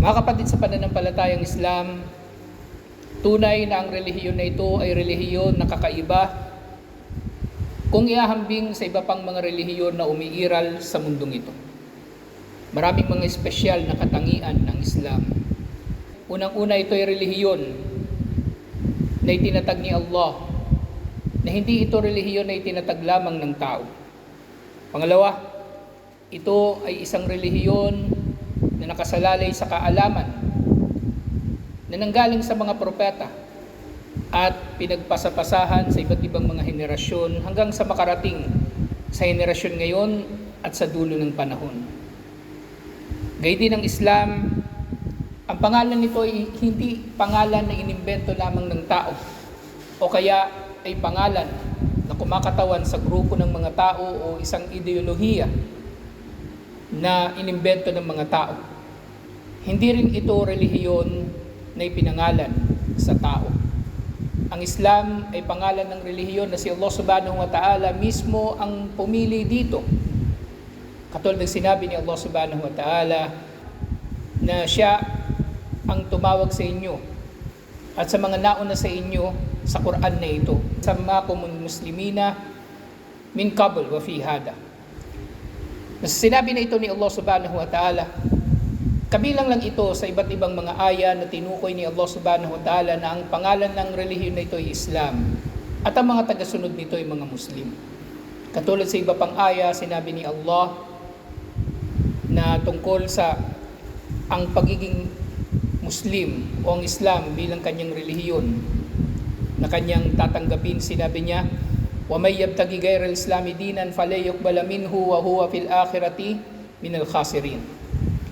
Mga kapatid sa pananampalatayang Islam, tunay na ang relihiyon na ito ay relihiyon na kakaiba kung iahambing sa iba pang mga relihiyon na umiiral sa mundong ito. Maraming mga espesyal na katangian ng Islam. Unang-una ito ay relihiyon na itinatag ni Allah na hindi ito relihiyon na itinatag lamang ng tao. Pangalawa, ito ay isang relihiyon na nakasalalay sa kaalaman na nanggaling sa mga propeta at pinagpasapasahan sa iba't ibang mga henerasyon hanggang sa makarating sa henerasyon ngayon at sa dulo ng panahon. Gayun din ang Islam, ang pangalan nito ay hindi pangalan na inimbento lamang ng tao o kaya ay pangalan na kumakatawan sa grupo ng mga tao o isang ideolohiya na inimbento ng mga tao. Hindi rin ito relihiyon na ipinangalan sa tao. Ang Islam ay pangalan ng relihiyon na si Allah subhanahu wa ta'ala mismo ang pumili dito. Katulad ng sinabi ni Allah subhanahu wa ta'ala na siya ang tumawag sa inyo at sa mga nauna sa inyo sa Quran na ito. Sa mga muslimina min qabl wa fi hada. Sinabi na ito ni Allah subhanahu wa ta'ala Kabilang lang ito sa iba't ibang mga aya na tinukoy ni Allah subhanahu wa ta'ala na ang pangalan ng relihiyon na ito ay Islam at ang mga tagasunod nito ay mga Muslim. Katulad sa iba pang aya, sinabi ni Allah na tungkol sa ang pagiging Muslim o ang Islam bilang kanyang relihiyon na kanyang tatanggapin, sinabi niya, وَمَنْ يَبْتَغِ غَيْرَ الْإِسْلَامِ دِينًا فَلَنْ يُقْبَلَ مِنْهُ وَهُوَ فِي الْآخِرَةِ مِنَ الْخَاسِرِينَ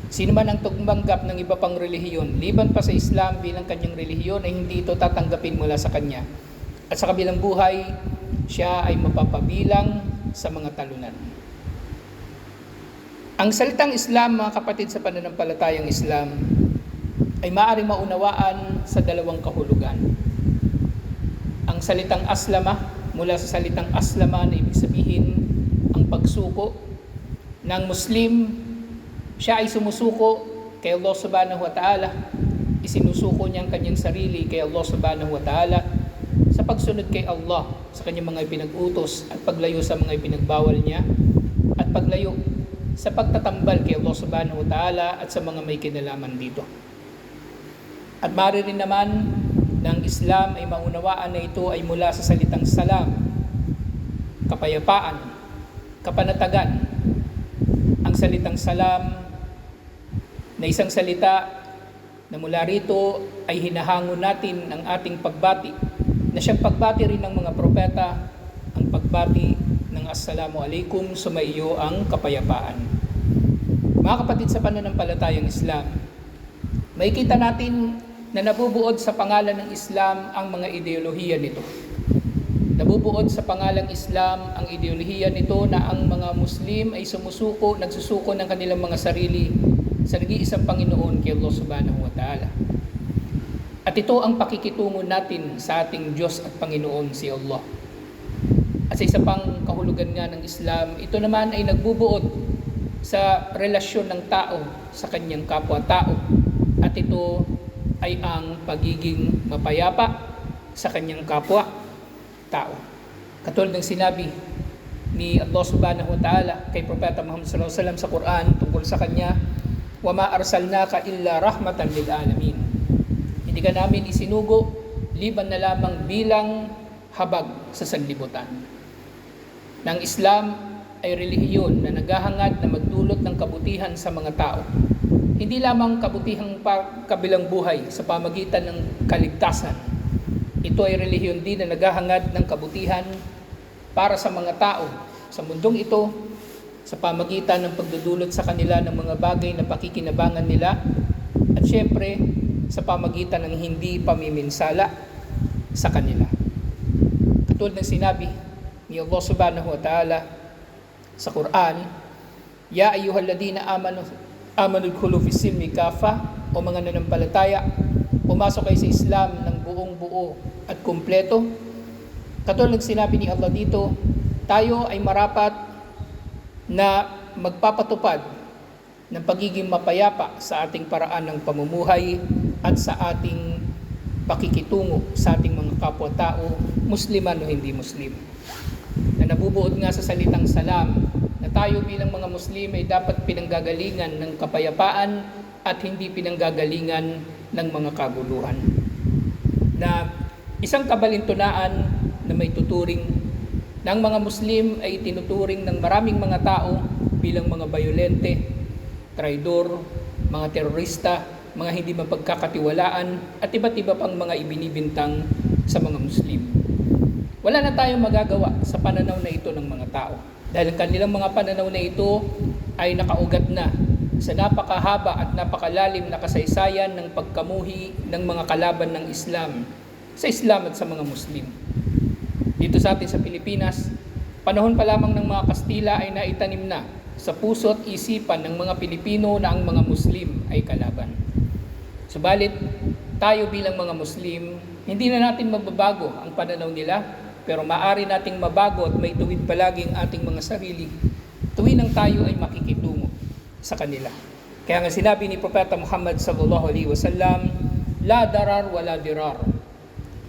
Sino man ang tumanggap ng iba pang relihiyon, liban pa sa Islam bilang kanyang relihiyon ay hindi ito tatanggapin mula sa kanya. At sa kabilang buhay, siya ay mapapabilang sa mga talunan. Ang salitang Islam, mga kapatid sa pananampalatayang Islam, ay maaaring maunawaan sa dalawang kahulugan. Ang salitang aslama, mula sa salitang aslama na ibig sabihin ang pagsuko ng Muslim siya ay sumusuko kay Allah subhanahu wa ta'ala. Isinusuko niya ang kanyang sarili kay Allah subhanahu wa ta'ala sa pagsunod kay Allah sa kanyang mga ipinag-utos at paglayo sa mga ipinagbawal niya at paglayo sa pagtatambal kay Allah subhanahu wa ta'ala at sa mga may kinalaman dito. At mari rin naman ng Islam ay maunawaan na ito ay mula sa salitang salam, kapayapaan, kapanatagan. Ang salitang salam na isang salita na mula rito ay hinahango natin ang ating pagbati na siyang pagbati rin ng mga propeta ang pagbati ng Assalamu alaikum sumaiyo ang kapayapaan. Mga kapatid sa pananampalatayang Islam, may kita natin na nabubuod sa pangalan ng Islam ang mga ideolohiya nito. Nabubuod sa pangalang Islam ang ideolohiya nito na ang mga Muslim ay sumusuko, nagsusuko ng kanilang mga sarili sa nag-iisang Panginoon kay Allah subhanahu wa ta'ala. At ito ang pakikitungo natin sa ating Diyos at Panginoon si Allah. At sa isa pang kahulugan nga ng Islam, ito naman ay nagbubuod sa relasyon ng tao sa kanyang kapwa-tao. At ito ay ang pagiging mapayapa sa kanyang kapwa-tao. Katulad ng sinabi ni Allah subhanahu wa ta'ala kay Propeta Muhammad sallallahu alaihi wasallam sa Quran tungkol sa kanya wa ma arsalnaka illa rahmatan lil alamin. Hindi ka namin isinugo liban na lamang bilang habag sa sanlibutan. Nang Islam ay relihiyon na naghahangad na magdulot ng kabutihan sa mga tao. Hindi lamang kabutihang kabilang buhay sa pamagitan ng kaligtasan. Ito ay relihiyon din na naghahangad ng kabutihan para sa mga tao sa mundong ito sa pamagitan ng pagdudulot sa kanila ng mga bagay na pakikinabangan nila at syempre sa pamagitan ng hindi pamiminsala sa kanila. Katulad ng sinabi ni Allah subhanahu wa ta'ala sa Quran, Ya ayyuhalladina amanu amanu khulu fi silmi kafa o mga nanampalataya, pumasok kayo sa Islam ng buong buo at kumpleto. Katulad ng sinabi ni Allah dito, tayo ay marapat na magpapatupad ng pagiging mapayapa sa ating paraan ng pamumuhay at sa ating pakikitungo sa ating mga kapwa-tao, Musliman o hindi Muslim. Na nabubuod nga sa salitang salam na tayo bilang mga Muslim ay dapat pinanggagalingan ng kapayapaan at hindi pinanggagalingan ng mga kaguluhan. Na isang kabalintunaan na may tuturing ng mga Muslim ay tinuturing ng maraming mga tao bilang mga bayolente, traidor, mga terorista, mga hindi mapagkakatiwalaan at iba't iba pang mga ibinibintang sa mga Muslim. Wala na tayong magagawa sa pananaw na ito ng mga tao dahil ang kanilang mga pananaw na ito ay nakaugat na sa napakahaba at napakalalim na kasaysayan ng pagkamuhi ng mga kalaban ng Islam sa Islam at sa mga Muslim. Dito sa atin sa Pilipinas, panahon pa lamang ng mga Kastila ay naitanim na sa puso at isipan ng mga Pilipino na ang mga Muslim ay kalaban. Subalit, tayo bilang mga Muslim, hindi na natin mababago ang pananaw nila, pero maari nating mabago at may tuwid palagi ang ating mga sarili tuwin ang tayo ay makikitungo sa kanila. Kaya nga sinabi ni Propeta Muhammad sallallahu alaihi wasallam, la darar wala dirar.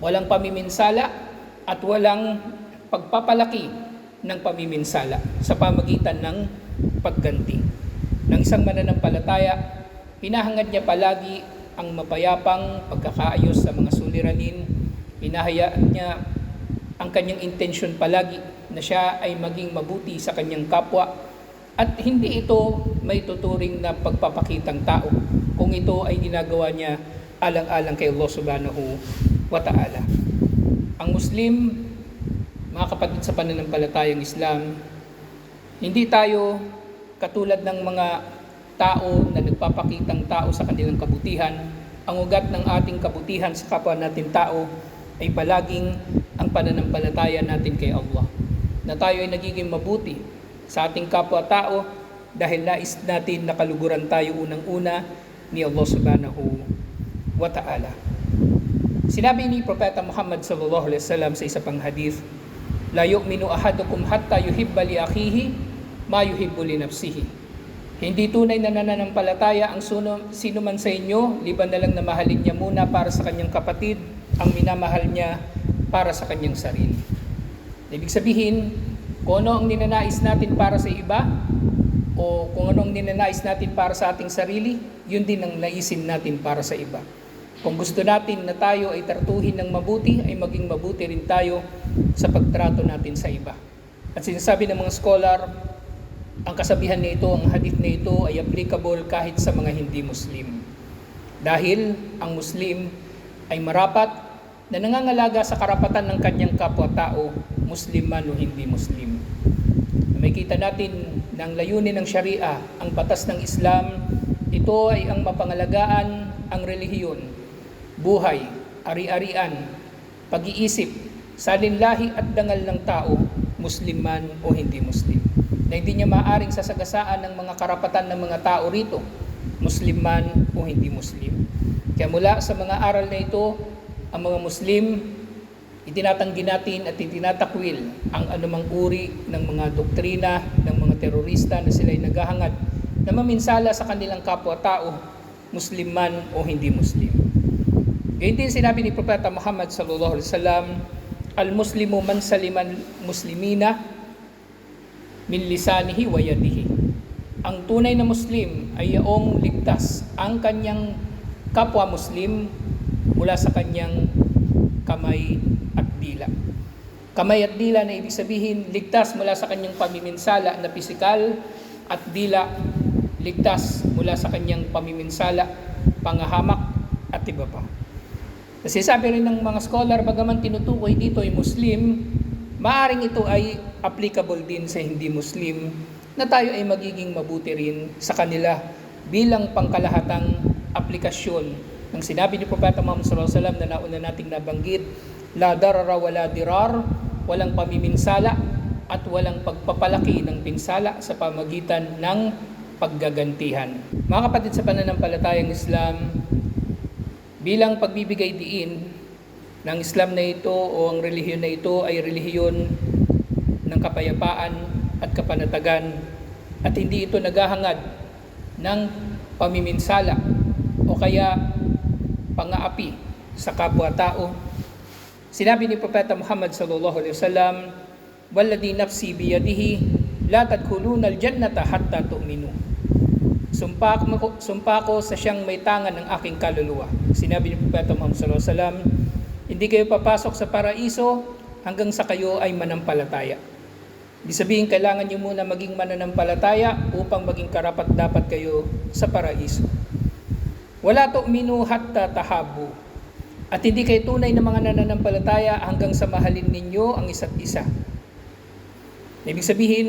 Walang pamiminsala at walang pagpapalaki ng pamiminsala sa pamagitan ng pagganti. Ng isang mananampalataya, hinahangad niya palagi ang mapayapang pagkakaayos sa mga suliranin. Hinahayaan niya ang kanyang intensyon palagi na siya ay maging mabuti sa kanyang kapwa at hindi ito may tuturing na pagpapakitang tao kung ito ay ginagawa niya alang-alang kay Allah subhanahu wa ta'ala. Ang Muslim, mga kapatid sa pananampalatayang Islam, hindi tayo katulad ng mga tao na nagpapakitang tao sa kanilang kabutihan. Ang ugat ng ating kabutihan sa kapwa natin tao ay palaging ang pananampalataya natin kay Allah. Na tayo ay nagiging mabuti sa ating kapwa-tao dahil nais natin nakaluguran tayo unang-una ni Allah subhanahu wa ta'ala. Sinabi ni Propeta Muhammad sallallahu alaihi wasallam sa isa pang hadith, La yu'minu ahadukum hatta yuhibba li akhihi ma yuhibbu li nafsihi. Hindi tunay na nananampalataya ang suno, sino man sa inyo, liban na lang na mahalin niya muna para sa kanyang kapatid, ang minamahal niya para sa kanyang sarili. Ibig sabihin, kung ano ang ninanais natin para sa iba, o kung ano ang ninanais natin para sa ating sarili, yun din ang naisin natin para sa iba. Kung gusto natin na tayo ay tartuhin ng mabuti, ay maging mabuti rin tayo sa pagtrato natin sa iba. At sinasabi ng mga scholar, ang kasabihan nito, ang hadith na ito ay applicable kahit sa mga hindi Muslim. Dahil ang Muslim ay marapat na nangangalaga sa karapatan ng kanyang kapwa-tao, Muslim man o hindi Muslim. May kita natin ng layunin ng Sharia, ang batas ng Islam, ito ay ang mapangalagaan ang relihiyon, buhay, ari-arian, pag-iisip, salinlahi at dangal ng tao, Muslim man o hindi Muslim. Na hindi niya maaring sasagasaan ng mga karapatan ng mga tao rito, Muslim man o hindi Muslim. Kaya mula sa mga aral na ito, ang mga Muslim, itinatanggi natin at itinatakwil ang anumang uri ng mga doktrina ng mga terorista na sila ay naghahangad na maminsala sa kanilang kapwa-tao, Muslim man o hindi Muslim. Gayun din sinabi ni Propeta Muhammad sallallahu alaihi wasallam, Al-Muslimu man saliman muslimina min lisanihi wa yadihi. Ang tunay na Muslim ay yaong ligtas ang kanyang kapwa Muslim mula sa kanyang kamay at dila. Kamay at dila na ibig sabihin ligtas mula sa kanyang pamiminsala na pisikal at dila ligtas mula sa kanyang pamiminsala, pangahamak at iba pa. Kasi sabi rin ng mga scholar, bagaman tinutukoy dito ay Muslim, maaring ito ay applicable din sa hindi Muslim na tayo ay magiging mabuti rin sa kanila bilang pangkalahatang aplikasyon ng sinabi ni Propeta Muhammad sallallahu alaihi wasallam na nauna nating nabanggit, la darara wala dirar, walang pamiminsala at walang pagpapalaki ng pinsala sa pamagitan ng paggagantihan. Mga kapatid sa pananampalatayang Islam, bilang pagbibigay diin ng Islam na ito o ang relihiyon na ito ay relihiyon ng kapayapaan at kapanatagan at hindi ito naghahangad ng pamiminsala o kaya pangaapi sa kapwa-tao. Sinabi ni Propeta Muhammad sallallahu alaihi wasallam, "Walladhi nafsi biyadihi, la tadkhuluna al-jannata hatta tu'minu." Sumpa sumpa ko sa siyang may tangan ng aking kaluluwa. Sinabi ni Propeta Muhammad sallallahu alaihi wasallam, hindi kayo papasok sa paraiso hanggang sa kayo ay manampalataya. Ibig sabihin, kailangan nyo muna maging mananampalataya upang maging karapat dapat kayo sa paraiso. Wala tu'minu hatta tahabu. At hindi kayo tunay na mga nananampalataya hanggang sa mahalin ninyo ang isa't isa. Ibig sabihin,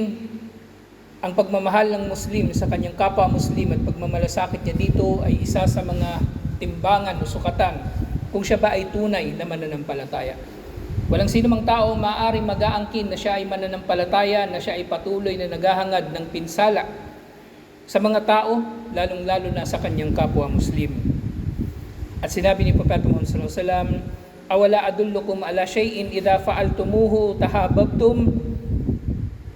ang pagmamahal ng Muslim sa kanyang kapwa Muslim at pagmamalasakit niya dito ay isa sa mga timbangan o sukatan kung siya ba ay tunay na mananampalataya. Walang sino mang tao maaaring mag-aangkin na siya ay mananampalataya, na siya ay patuloy na naghahangad ng pinsala sa mga tao, lalong-lalo na sa kanyang kapwa Muslim. At sinabi ni Propeta Muhammad sallallahu alaihi wasallam, "Awala adullukum ala shay'in idza fa'altumuhu tahabbtum?"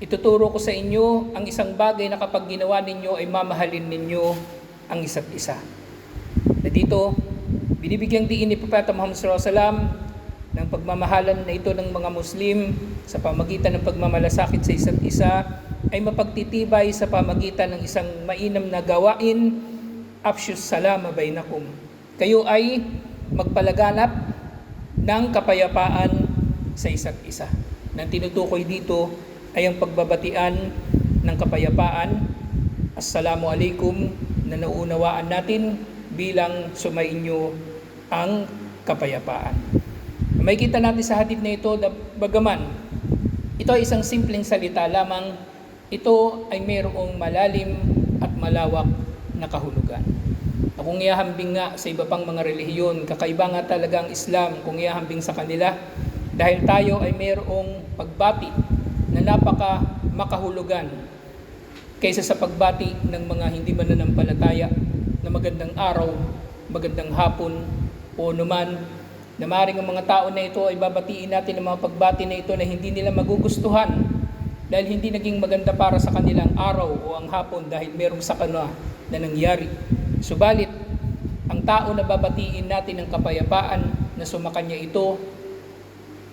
Ituturo ko sa inyo ang isang bagay na kapag ginawa ninyo ay mamahalin ninyo ang isa't isa. Na dito, binibigyang diin ni Propeta Muhammad wasallam ng pagmamahalan na ito ng mga Muslim sa pamagitan ng pagmamalasakit sa isa't isa ay mapagtitibay sa pamagitan ng isang mainam na gawain, afshus salama bainakum. Kayo ay magpalaganap ng kapayapaan sa isa't isa. Nang tinutukoy dito ay ang pagbabatian ng kapayapaan. Assalamu alaikum na nauunawaan natin bilang sumainyo ang kapayapaan. May kita natin sa hadith na ito, bagaman, ito ay isang simpleng salita lamang, ito ay mayroong malalim at malawak na kahulugan. Kung iahambing nga sa iba pang mga relihiyon, kakaiba nga talaga ang Islam kung iahambing sa kanila dahil tayo ay mayroong pagbati na napaka makahulugan kaysa sa pagbati ng mga hindi mananampalataya na magandang araw, magandang hapon o naman na maaaring ang mga tao na ito ay babatiin natin ng mga pagbati na ito na hindi nila magugustuhan dahil hindi naging maganda para sa kanilang araw o ang hapon dahil merong sakana na nangyari. Subalit, ang tao na babatiin natin ng kapayapaan na sumakanya ito,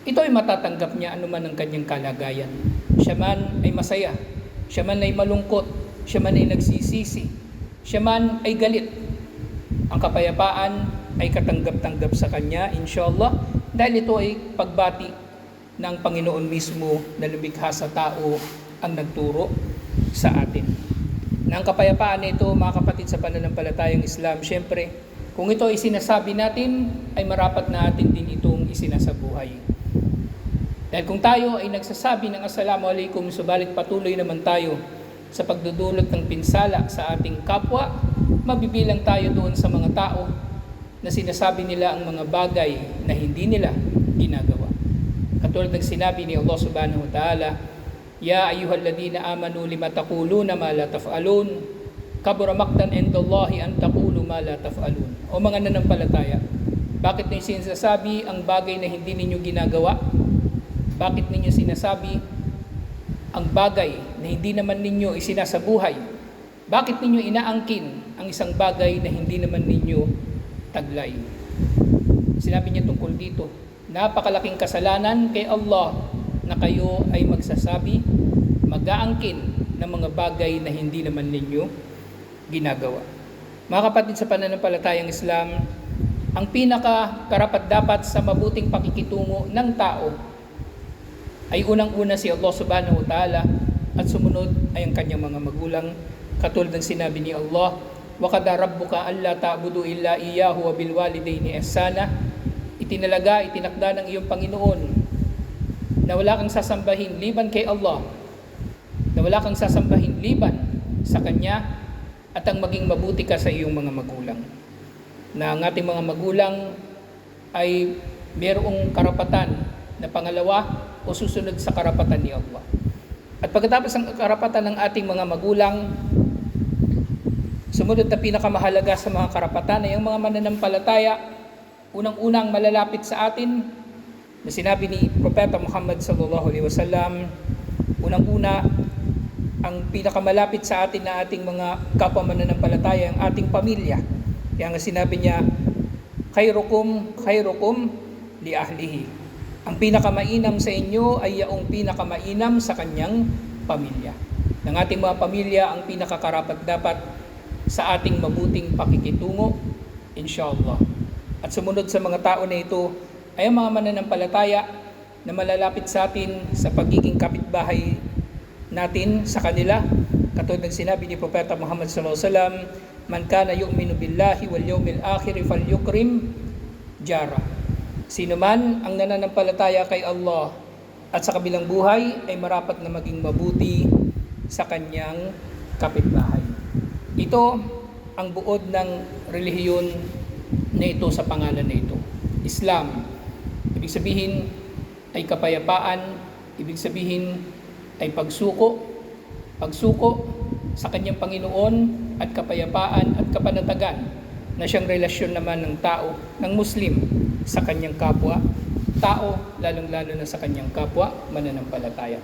ito ay matatanggap niya anuman ang kanyang kalagayan. Siya man ay masaya, siya man ay malungkot, siya man ay nagsisisi, siya man ay galit. Ang kapayapaan ay katanggap-tanggap sa kanya, inshallah, dahil ito ay pagbati ng Panginoon mismo na lumikha sa tao ang nagturo sa atin. Nang kapayapaan na ito, mga kapatid sa pananampalatayang Islam, syempre, kung ito ay sinasabi natin, ay marapat na atin din itong isinasabuhay. Dahil kung tayo ay nagsasabi ng Assalamu alaikum, subalit patuloy naman tayo sa pagdudulot ng pinsala sa ating kapwa, mabibilang tayo doon sa mga tao na sinasabi nila ang mga bagay na hindi nila ginagawa. Katulad ng sinabi ni Allah subhanahu wa ta'ala, Ya ayyuhalladhina amanu lima taquluna ma la taf'alun kabura maktan indallahi an taqulu ma la taf'alun. O mga nanampalataya, bakit ninyo sinasabi ang bagay na hindi ninyo ginagawa? Bakit ninyo sinasabi ang bagay na hindi naman ninyo isinasabuhay? Bakit ninyo inaangkin ang isang bagay na hindi naman ninyo taglay? Sinabi niya tungkol dito, napakalaking kasalanan kay Allah na kayo ay magsasabi, mag-aangkin ng mga bagay na hindi naman ninyo ginagawa. Mga kapatid sa pananampalatayang Islam, ang pinaka karapat dapat sa mabuting pakikitungo ng tao ay unang-una si Allah subhanahu wa ta'ala at sumunod ay ang kanyang mga magulang. Katulad ng sinabi ni Allah wa qada rabbuka alla ta'budu illa iyyahu wa bil walidayni ihsana. Itinalaga itinakda ng iyong Panginoon na wala kang sasambahin liban kay Allah na wala kang sasambahin liban sa Kanya at ang maging mabuti ka sa iyong mga magulang. Na ang ating mga magulang ay mayroong karapatan. Na pangalawa o susunod sa karapatan ni Allah. At pagkatapos ng karapatan ng ating mga magulang, sumunod na pinakamahalaga sa mga karapatan ay ang mga mananampalataya, unang-unang malalapit sa atin, na sinabi ni Propeta Muhammad sallallahu alaihi wasallam, unang-una ang pinakamalapit sa atin na ating mga kapwa mananampalataya, ang ating pamilya. Kaya nga sinabi niya, khairukum khairukum li ahlihi. Ang pinakamainam sa inyo ay yaong pinakamainam sa kanyang pamilya. Ng ating mga pamilya ang pinakakarapat dapat sa ating mabuting pakikitungo, inshallah. At sumunod sa mga tao na ito ay ang mga mananampalataya na malalapit sa atin sa pagiging kapitbahay natin sa kanila. Katulad ng sinabi ni Propeta Muhammad sallallahu alaihi wasallam, "Man kana yu'minu billahi wal yawmil akhir falyukrim jara." Sino man ang nananampalataya kay Allah at sa kabilang buhay ay marapat na maging mabuti sa kanyang kapitbahay. Ito ang buod ng relihiyon na ito sa pangalan na ito. Islam. Ibig sabihin ay kapayapaan, ibig sabihin ay pagsuko, pagsuko sa kanyang Panginoon at kapayapaan at kapanatagan na siyang relasyon naman ng tao, ng Muslim sa kanyang kapwa, tao, lalong-lalo na sa kanyang kapwa, mananampalataya.